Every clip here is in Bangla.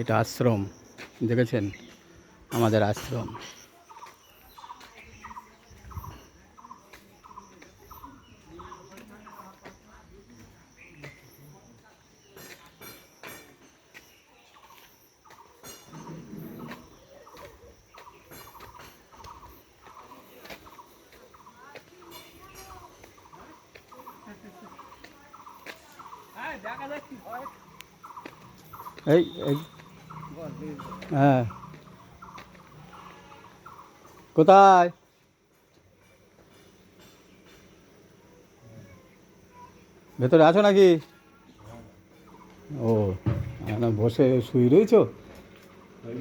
এটা আশ্রম দেখেছেন? আমাদের আশ্রম। এই এই। হ্যাঁ। কোথায়? ভেতরে আছো নাকি? ও না বসে শুয়ে রয়েছো? ওই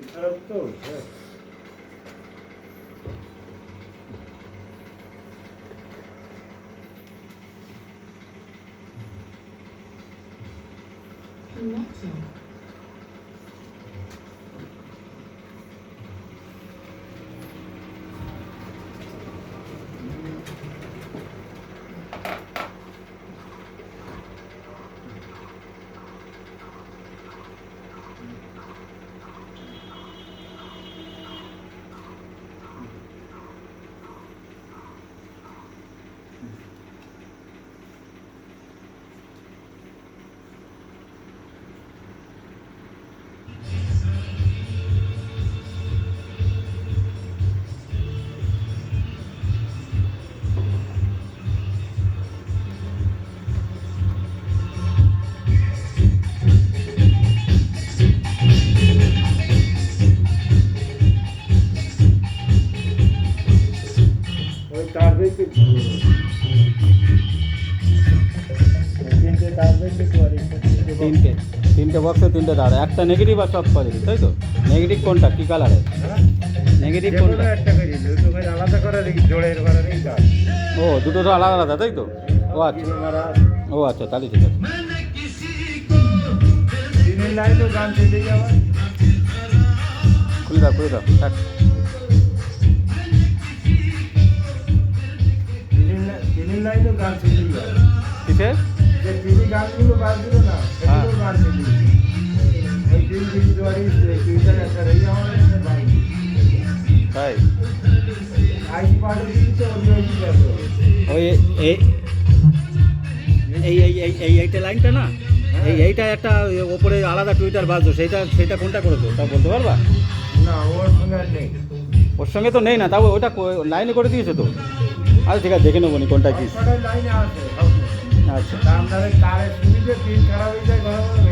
বেশি তিনটে তার করে। তিনটে তিনটে বক্সে তিনটে দাঁড়া একটা নেগেটিভ আর সব পজিটিভ তাই তো? নেগেটিভ কোনটা? কী কালারে নেগেটিভ কোনটা? একটা করি দুটো করে আলাদা করে দেখি জোড়ের করে ও দুটো তো আলাদা আলাদা তাই তো? ও আচ্ছা। ও আচ্ছা তাহলে ঠিক আছে। দিনের লাইনও গান চলে যাওয়া খুলে দাও খুলে দাও থাক। দিনের লাইনও গান যে গানগুলো না হ্যাঁ। সেগুলো গান চলে ওই তিন তিন জোয়ারি টুইটার একটা রয়ে আমার তাই? আইসি পার্টি দিচ্ছে ওই এই এই এই এই এই এইটা লাইনটা না? এই এইটা একটা ওপরে আলাদা টুইটার বাজতো সেইটা সেইটা কোনটা করেছ? তা বলতে পারবা? না ওর সঙ্গে নেই। ওর সঙ্গে তো নেই না তাও ওটা লাইনে করে দিয়েছে তো। আচ্ছা ঠিক আছে দেখে নেব নি কোনটা কি। আচ্ছা।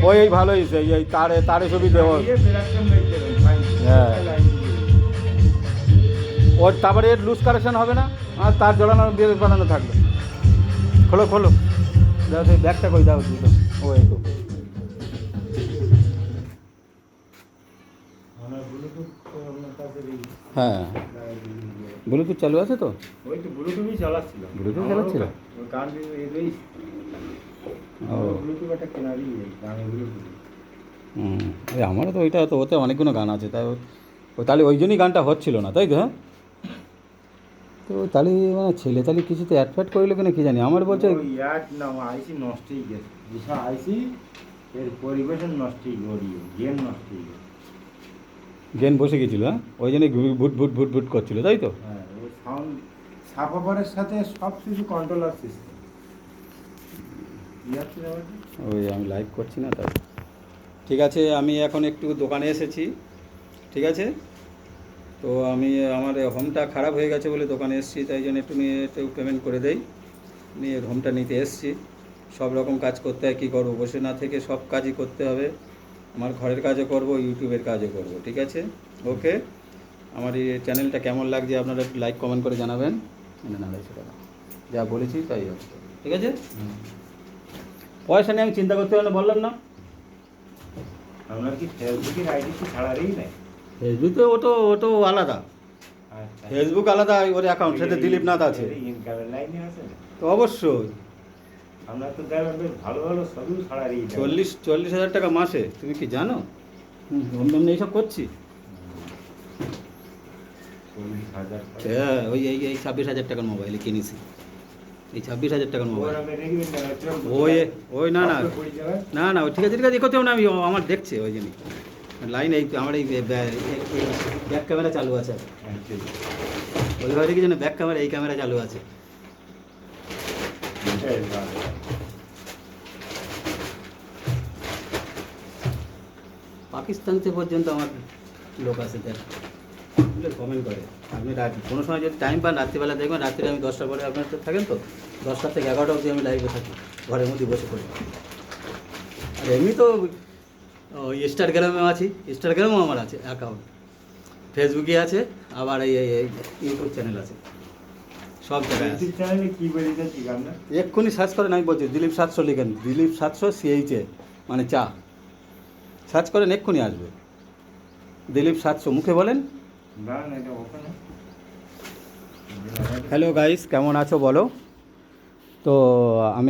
ওই এই ভালোই এই তারে তারে ছবি দেবো ফাইন। হ্যাঁ। ওর তারপরে এর লুজ কারেকশন হবে না আর তার জড়ানো বানানো থাকবে। খোলো খোলো। দাও সেই ব্যাগটা কই? দাও দুটো ও এই তো। এই হ্যাঁ। ব্লুটুথ চালু আছে তো? ওই তো ব্লুটুথই চালাচ্ছিল ব্লুটুথ চালাচ্ছিল? ওই গান দিয়ে এলেই ও। ব্লুটুথ একটা কেনারই নেই ব্লুটুথ হুম আমারও তো ওইটা তো ওতে অনেকগুলো গান আছে তাই ও- তাহলে ওই জন্যই গানটা হচ্ছিল না তাই তো হ্যাঁ? তো তাহলে মানে ছেলে তাহলে কিছু তো অ্যাড ফ্যাড করল কিনা কি জানি আমার বলছে ইয়ার না আইসি নষ্টই গেছে। যেসব আইসি এর পরিবেশন নষ্টই গড়িয়ে গেম নষ্টই গেছে। গেন বসে গেছিল হ্যাঁ? ওই জন্যই ঘুর- ভুট ভুট ভুট ভুট করছিল তাই তো? হ্যাঁ সাথে সব কিছু কন্ট্রোলার সিস্টেম ওই আমি লাইভ করছি না তাই। ঠিক আছে আমি এখন একটু দোকানে এসেছি ঠিক আছে? তো আমি আমার হোমটা খারাপ হয়ে গেছে বলে দোকানে এসেছি তাই জন্য একটু নিয়ে একটু পেমেন্ট করে দেই। নিয়ে হোমটা নিতে এসেছি। সব রকম কাজ করতে হয় কী করব? বসে না থেকে সব কাজই করতে হবে। আমার ঘরের কাজও করব ইউটিউবের কাজও করব ঠিক আছে? ওকে? আমার এই চ্যানেলটা কেমন লাগছে আপনারা একটু লাইক কমেন্ট করে জানাবেন। না আড়াইশো টাকা যা বলেছি তাই হবে। ঠিক আছে? পয়সা নিয়ে আমি চিন্তা করতে হবে না বললাম না। আপনার কি ফেসবুকের আইডি কি ছাড়ারই নাই? ফেসবুকে ও তো ও তো আলাদা। আচ্ছা। ফেসবুক আলাদা ওর অ্যাকাউন্ট সেটা দিলীপ নাথ আছে। তো অবশ্যই। আপনার তো দেখবেন বেশ ভালো ভালো সবই ছাড়ারই দেয়। চল্লিশ চল্লিশ হাজার টাকা মাসে তুমি কি জানো? অন্য অন্য এইসব করছি। হ্যাঁ ওই এই এই ছাব্বিশ হাজার টাকার মোবাইলে কিনেছি। এই ছাব্বিশ হাজার টাকার মোবাইল ওই ওই না না। না না ওই ঠিক আছে ঠিক আছে এ না আমি আমার দেখছে ওই জন্যই। লাইন এই আমার এই ব্যাক ক্যামেরা চালু আছে। হ্যাঁ। ওই ঘরে কি যেন ব্যাক ক্যামেরা এই ক্যামেরা চালু আছে এটাই ভালো। পাকিস্তান থেকে পর্যন্ত আমার লোক আছে দেখ। কমেন্ট করে। আপনি রাত কোনো সময় যদি টাইম পান রাত্রিবেলা দেখবেন রাত্রে আমি দশটার পরে আপনার তো থাকেন তো? দশটা থেকে এগারোটা অবধি আমি লাইভে থাকি ঘরের মধ্যে বসে পড়ি। আর এমনি তো ওই ইনস্টাগ্রামেও আছি ইনস্টাগ্রামেও আমার আছে অ্যাকাউন্ট ফেসবুকে আছে আবার এই ইউটিউব চ্যানেল আছে। সব জায়গায় এক্ষুনি সার্চ করেন আমি বলছি দিলীপ সাতশো লিখেন। দিলীপ সাতশো সিএইচে মানে চা। সার্চ করেন, এক্ষুনি আসবে। দিলীপ সাতশো মুখে বলেন। হ্যালো গাইস কেমন আছো বলো? তো আমি